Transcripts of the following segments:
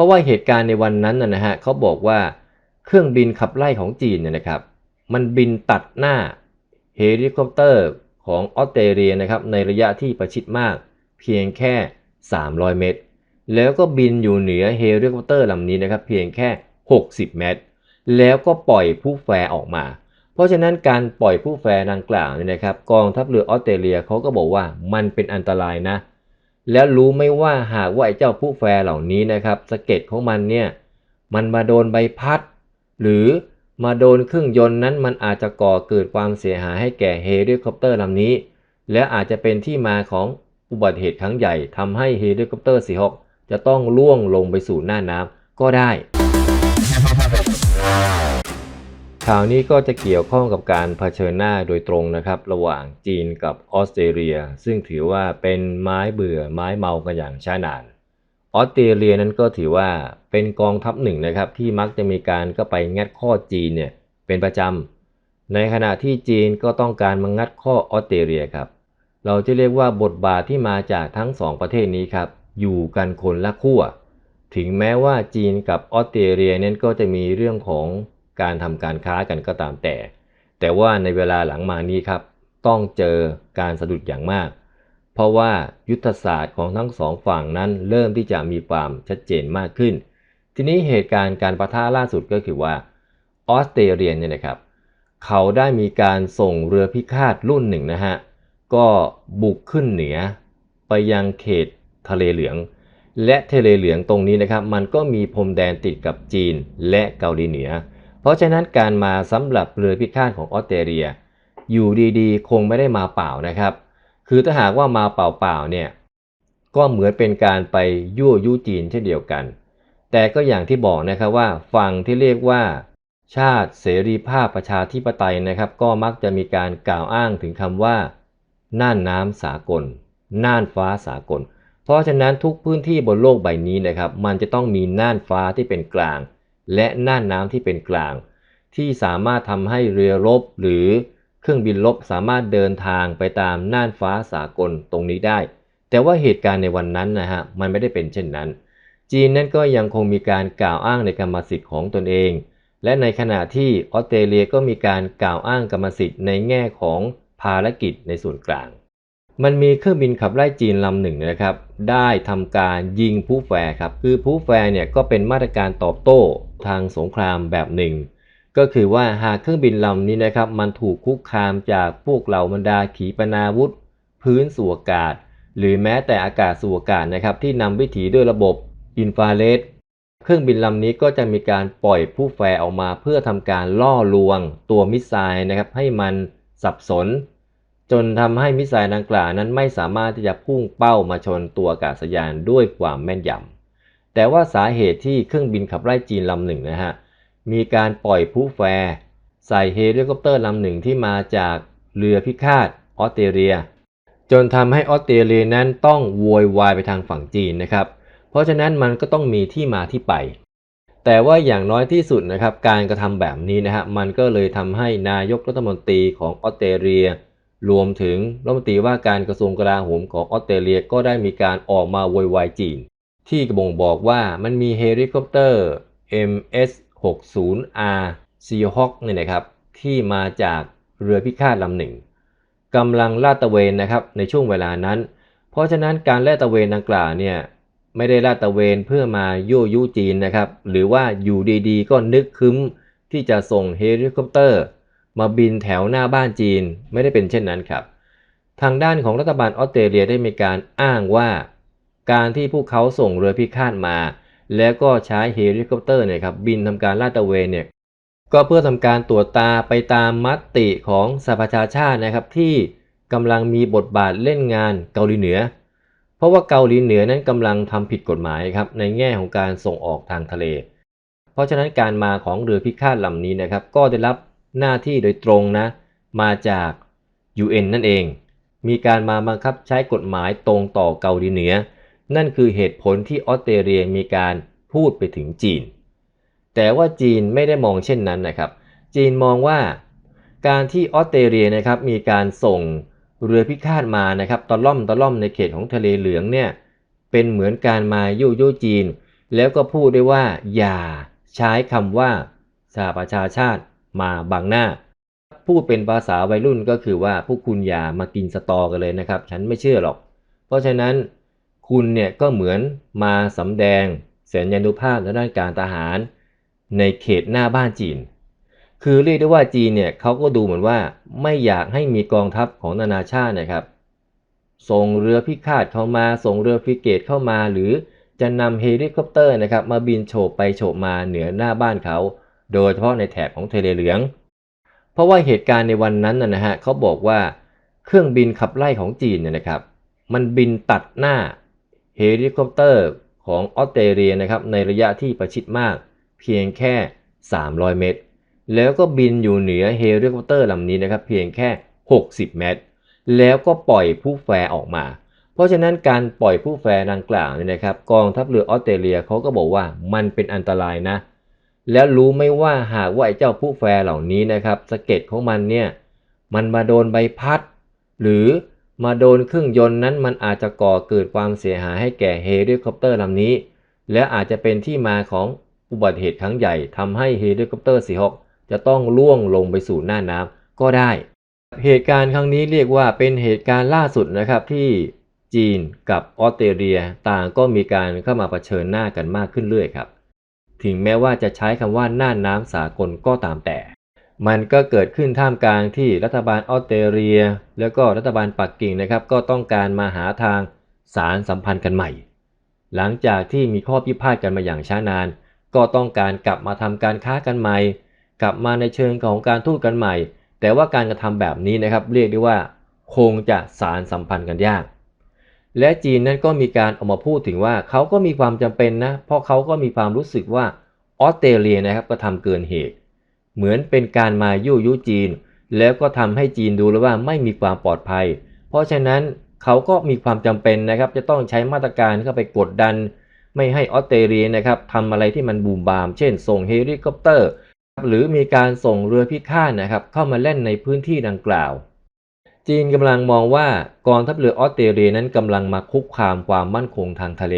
ราะว่าเหตุการณ์ในวันนั้นนะนะฮะเขาบอกว่าเครื่องบินขับไล่ของจีนเนี่ยนะครับ มันบินตัดหน้าเฮลิคอปเตอร์ของออสเตรเลียนะครับในระยะที่ประชิดมากเพียงแค่ 300 เมตร แล้วก็บินอยู่เหนือเฮลิคอปเตอร์ลำนี้นะครับเพียงแค่ 60 เมตร แล้วก็ปล่อยผู้แฟร์ออกมา เพราะฉะนั้นการปล่อยผู้แฟร์ดังกล่าวเนี่ยนะครับ กองทัพเรือออสเตรเลียเขาก็บอกว่ามันเป็นอันตรายนะ แล้วรู้ไหม่ว่าหากว่าไอ้เจ้าผู้แฟร์เหล่านี้นะครับสะเก็ดของมันเนี่ยมันมาโดนใบพัด หรือมาโดนเครื่องยนต์นั้นมันอาจจะก่อเกิดความเสียหายให้แก่เฮลิคอปเตอร์ลำนี้ และอาจจะเป็นที่มาของอุบัติเหตุครั้งใหญ่ทำให้เฮลิคอปเตอร์สีหกจะต้องล่วงลงไปสู่หน้าน้ำก็ได้ ข่าวนี้ก็จะเกี่ยวข้องกับการเผชิญหน้าโดยตรงนะครับ ระหว่างจีนกับออสเตรเลีย ซึ่งถือว่าเป็นไม้เบื่อไม้เมากันอย่างช้านาน ออสเตรเลียนั้นก็ถือว่าเป็นกองทัพหนึ่งนะครับ ที่มักจะมีการก็ไปงัดข้อจีนเนี่ยเป็นประจำในขณะที่จีนก็ต้องการมางัดข้อออสเตรเลียครับ เราจะเรียกว่าบทบาทที่มาจากทั้งสองประเทศนี้ครับอยู่กันคนละขั้วถึงแม้ว่าจีนกับออสเตรเลียนั้นก็จะมีเรื่องของ การทำการค้ากันก็ตามแต่ แต่ว่าในเวลาหลังมานี้ครับต้องเจอการสะดุดอย่างมาก เพราะว่ายุทธศาสตร์ของทั้งสองฝั่งนั้นเริ่มที่จะมีความชัดเจนมากขึ้น ทีนี้เหตุการณ์การประทะล่าสุดก็คือว่าออสเตรเลียเนี่ยนะครับ เขาได้มีการส่งเรือพิฆาตรุ่นหนึ่งนะฮะ ก็บุกขึ้นเหนือไปยังเขตทะเลเหลือง และทะเลเหลืองตรงนี้นะครับ มันก็มีพรมแดนติดกับจีนและเกาหลีเหนือ เพราะฉะนั้นการมาสำหรับเรือพิฆาตของออสเตรเลีย อยู่ดีๆ คงไม่ได้มาเปล่านะครับ คือถ้าหากว่ามาเปล่าๆเนี่ยก็เหมือนเป็นการไปยั่วยุจีนเช่นเดียวกัน แต่ก็อย่างที่บอกนะครับว่าฝั่งที่เรียกว่าชาติเสรีภาพประชาธิปไตยนะครับ ก็มักจะมีการกล่าวอ้างถึงคำว่า น่านน้ำสากล น่านฟ้าสากล เพราะฉะนั้นทุกพื้นที่บนโลกใบนี้นะครับ มันจะต้องมีน่านฟ้าที่เป็นกลาง และน่านน้ำที่เป็นกลาง ที่สามารถทำให้เรือรบหรือเครื่องบินรบสามารถเดินทางไปตามน่านฟ้าสากลตรงนี้ได้ แต่ว่าเหตุการณ์ในวันนั้นนะฮะมันไม่ได้เป็นเช่นนั้น จีนนั้นก็ยังคงมีการกล่าวอ้างในกรรมสิทธิ์ของตนเอง และในขณะที่ออสเตรเลียก็มีการกล่าวอ้างกรรมสิทธิ์ในแง่ของภารกิจในส่วนกลาง มันมีเครื่องบินขับไล่จีนลำหนึ่งนะครับ ได้ทำการยิงผู้แฟร์ครับ คือผู้แฟร์เนี่ยก็เป็นมาตรการตอบโต้ทางสงครามแบบหนึ่ง ก็คือว่าหากเครื่องบินลำนี้นะครับ มันถูกคุกคามจากพวกเหล่าบรรดาขีปนาวุธ พื้นสู่อากาศ หรือแม้แต่อากาศสู่อากาศนะครับ ที่นำวิถีด้วยระบบอินฟราเรดเครื่องบินลำนี้ก็จะมีการปล่อยผู้แฟร์ออกมาเพื่อทำการล่อลวง ตัวมิสไซล์นะครับให้มันสับสน จนทำให้มิสไซล์ดังกล่าวนั้นไม่สามารถที่จะพุ่งเป้ามาชนตัวอากาศยานด้วยความแม่นยำแต่ว่าสาเหตุที่เครื่องบินขับไล่จีนลำหนึ่งนะฮะมีการปล่อยผู้แฟร์ใส่เฮลิคอปเตอร์ลำหนึ่งที่มาจากเรือพิฆาตออสเตรเลีย จนทำให้ออสเตรเลียนั้นต้องโวยวายไปทางฝั่งจีนนะครับ เพราะฉะนั้นมันก็ต้องมีที่มาที่ไป แต่ว่าอย่างน้อยที่สุดนะครับ การกระทำแบบนี้นะฮะมันก็เลยทำให้นายกรัฐมนตรีของออสเตรเลีย รวมถึงรัฐมนตรีว่าการกระทรวงกลาโหมของออสเตรเลียก็ได้มีการออกมาโวยวายจีน ที่บ่งบอกว่ามันมีเฮลิคอปเตอร์ MS-60R Seahawk เนี่ยนะครับที่มาจากเรือพิฆาตลำหนึ่งกำลังลาดตระเวนนะครับในช่วงเวลานั้น เพราะฉะนั้นการลาดตระเวนดังกล่าวเนี่ยไม่ได้ลาดตระเวนเพื่อมายั่วยุจีนนะครับหรือว่าอยู่ดีๆ ก็นึกคึ้มที่จะส่งเฮลิคอปเตอร์ มาบินแถวหน้าบ้านจีนไม่ได้เป็นเช่นนั้นครับ ทางด้านของรัฐบาลออสเตรเลียได้มีการอ้างว่า การที่พวกเขาส่งเรือพิฆาตมา แล้วก็ใช้เฮลิคอปเตอร์เนี่ยครับบินทำการลาดตระเวนเนี่ยก็เพื่อทำการตรวจตาไปตามมติของสหประชาชาตินะครับที่กำลังมีบทบาทเล่นงานเกาหลีเหนือ เพราะว่าเกาหลีเหนือนั้นกำลังทำผิดกฎหมายครับในแง่ของการส่งออกทางทะเล เพราะฉะนั้นการมาของเรือพิฆาตลำนี้นะครับก็ได้รับ หน้าที่โดยตรงนะ มาจาก UN นั่นเอง มีการมาบังคับใช้กฎหมายตรงต่อเกาหลีเหนือ นั่นคือเหตุผลที่ออสเตรเลียมีการพูดไปถึงจีน แต่ว่าจีนไม่ได้มองเช่นนั้นนะครับ จีนมองว่าการที่ออสเตรเลียนะครับมีการส่งเรือพิฆาตมานะครับตะล่อมตะล่อมในเขตของทะเลเหลืองเนี่ยเป็นเหมือนการมายุยุจีน แล้วก็พูดได้วยว่าอย่าใช้คำว่าสหประชาชาติ มาบังหน้า พูดเป็นภาษาวัยรุ่นก็คือว่าพวกคุณอย่ามากินสตอกันเลยนะครับ ฉันไม่เชื่อหรอก เพราะฉะนั้นคุณเนี่ยก็เหมือนมาสำแดงแสนยานุภาพทางด้านการทหาร ในเขตหน้าบ้านจีน คือเรียกได้ว่าจีนเนี่ยเขาก็ดูเหมือนว่าไม่อยากให้มีกองทัพของนานาชาตินะครับ ส่งเรือพิฆาตเข้ามา ส่งเรือฟริเกตเข้ามา หรือจะนำเฮลิคอปเตอร์นะครับมาบินโฉบไปโฉบมาเหนือหน้าบ้านเขา โดยเฉพาะในแถบของทะเลเหลือง เพราะว่าเหตุการณ์ในวันนั้นนะฮะเขาบอกว่าเครื่องบินขับไล่ของจีนเนี่ยนะครับ มันบินตัดหน้าเฮลิคอปเตอร์ของออสเตรเลียนะครับในระยะที่ประชิดมากเพียงแค่ 300 เมตร แล้วก็บินอยู่เหนือเฮลิคอปเตอร์ลำนี้นะครับเพียงแค่ 60 เมตร แล้วก็ปล่อยผู้แฟออกมา เพราะฉะนั้นการปล่อยผู้แฟดังกล่าวเนี่ยนะครับ กองทัพเรือออสเตรเลียเขาก็บอกว่ามันเป็นอันตรายนะ แล้วรู้ไหม่ว่าหากว่าไอ้เจ้าผู้แฟร์เหล่านี้นะครับสะเก็ดของมันเนี่ยมันมาโดนใบพัด หรือมาโดนเครื่องยนต์นั้นมันอาจจะก่อเกิดความเสียหายให้แก่เฮลิคอปเตอร์ลำนี้ และอาจจะเป็นที่มาของอุบัติเหตุครั้งใหญ่ทำให้เฮลิคอปเตอร์สีฮกจะต้องล่วงลงไปสู่หน้าน้ำก็ได้ เหตุการณ์ครั้งนี้เรียกว่าเป็นเหตุการณ์ล่าสุดนะครับที่จีนกับออสเตรเลียต่างก็มีการเข้ามาเผชิญหน้ากันมากขึ้นเรื่อยครับ ถึงแม้ว่าจะใช้คำว่าน่านน้ำสากลก็ตามแต่ มันก็เกิดขึ้นท่ามกลางที่รัฐบาลออสเตรเลีย แล้วก็รัฐบาลปักกิ่งนะครับ ก็ต้องการมาหาทางสารสัมพันธ์กันใหม่ หลังจากที่มีข้อพิพาทกันมาอย่างช้านาน ก็ต้องการกลับมาทำการค้ากันใหม่ กลับมาในเชิงของการทูตกันใหม่ แต่ว่าการกระทำแบบนี้นะครับ เรียกได้ว่า คงจะสารสัมพันธ์กันยาก และจีนนั้นก็มีการออกมาพูดถึงว่าเขาก็มีความจำเป็นนะ เพราะเขาก็มีความรู้สึกว่าออสเตรเลียนะครับก็ทำเกินเหตุ เหมือนเป็นการมายุยุจีน แล้วก็ทำให้จีนดูแล้วว่าไม่มีความปลอดภัย เพราะฉะนั้นเขาก็มีความจำเป็นนะครับ จะต้องใช้มาตรการเข้าไปกดดัน ไม่ให้ออสเตรเลียนะครับทำอะไรที่มันบูมบาม เช่น ส่งเฮลิคอปเตอร์ หรือมีการส่งเรือพิฆาตนะครับเข้ามาเล่นในพื้นที่ดังกล่าว จีนกำลังมองว่ากองทัพเรือออสเตรเลียนั้นกำลังมาคุกคามความมั่นคงทางทะเล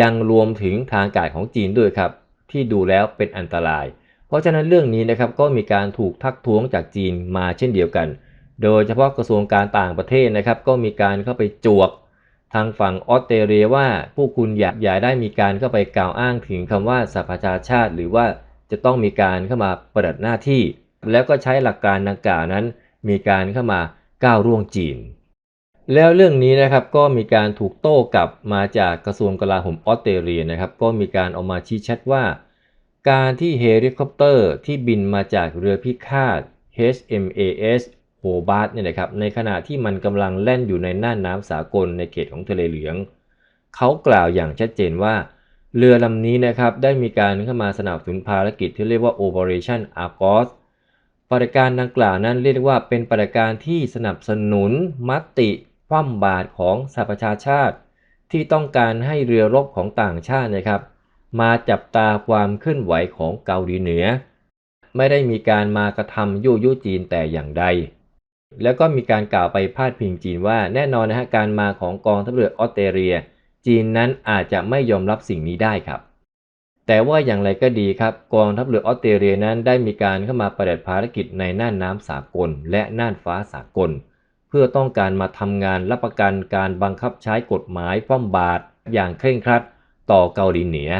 ยังรวมถึงทางอากาศของจีนด้วยครับ ที่ดูแล้วเป็นอันตราย เพราะฉะนั้นเรื่องนี้นะครับก็มีการถูกทักท้วงจากจีนมาเช่นเดียวกัน โดยเฉพาะกระทรวงการต่างประเทศนะครับก็มีการเข้าไปจวกทางฝั่งออสเตรเลียว่าผู้คุณอยากอย่าได้มีการเข้าไปกล่าวอ้างถึงคำว่าสหประชาชาติ หรือว่าจะต้องมีการเข้ามาปฏิบัติหน้าที่ แล้วก็ใช้หลักการดังกล่าวนั้น มีการเข้ามา ก้าวร่วงจีน แล้วเรื่องนี้นะครับก็มีการถูกโต้กลับมาจากกระทรวงกลาโหมออสเตรเลียนะครับก็มีการออกมาชี้ชัดว่า การที่เฮลิคอปเตอร์ที่บินมาจากเรือพิฆาต HMAS โฮบาร์ตเนี่ยนะครับในขณะที่มันกำลังแล่นอยู่ในน่านน้ำสากลในเขตของทะเลเหลือง เขากล่าวอย่างชัดเจนว่า เรือลำนี้นะครับได้มีการเข้ามาสนับสนุนภารกิจที่เรียกว่า Operation Argos ปฏิการดังกล่าวนั้นเรียกว่าเป็นปฏิการที่สนับสนุนมติคว่ำบาตรของสหประชาชาติ ที่ต้องการให้เรือรบของต่างชาตินะครับ มาจับตาความเคลื่อนไหวของเกาหลีเหนือ ไม่ได้มีการมากระทำยุยุจีนแต่อย่างใด แล้วก็มีการกล่าวไปพาดพิงจีนว่าแน่นอนนะฮะการมาของกองทัพเรือออสเตรเลีย จีนนั้นอาจจะไม่ยอมรับสิ่งนี้ได้ครับ แต่ว่าอย่างไรก็ดีครับกองทัพเรือออสเตรเลียนั้นได้มีการเข้ามาปฏิบัติภารกิจในน่านน้ำสากล และน่านฟ้าสากล เพื่อต้องการมาทำงานรับประกันการบังคับใช้กฎหมายฟ้อมบาตรอย่างเคร่งครัดต่อเกาหลีเหนือ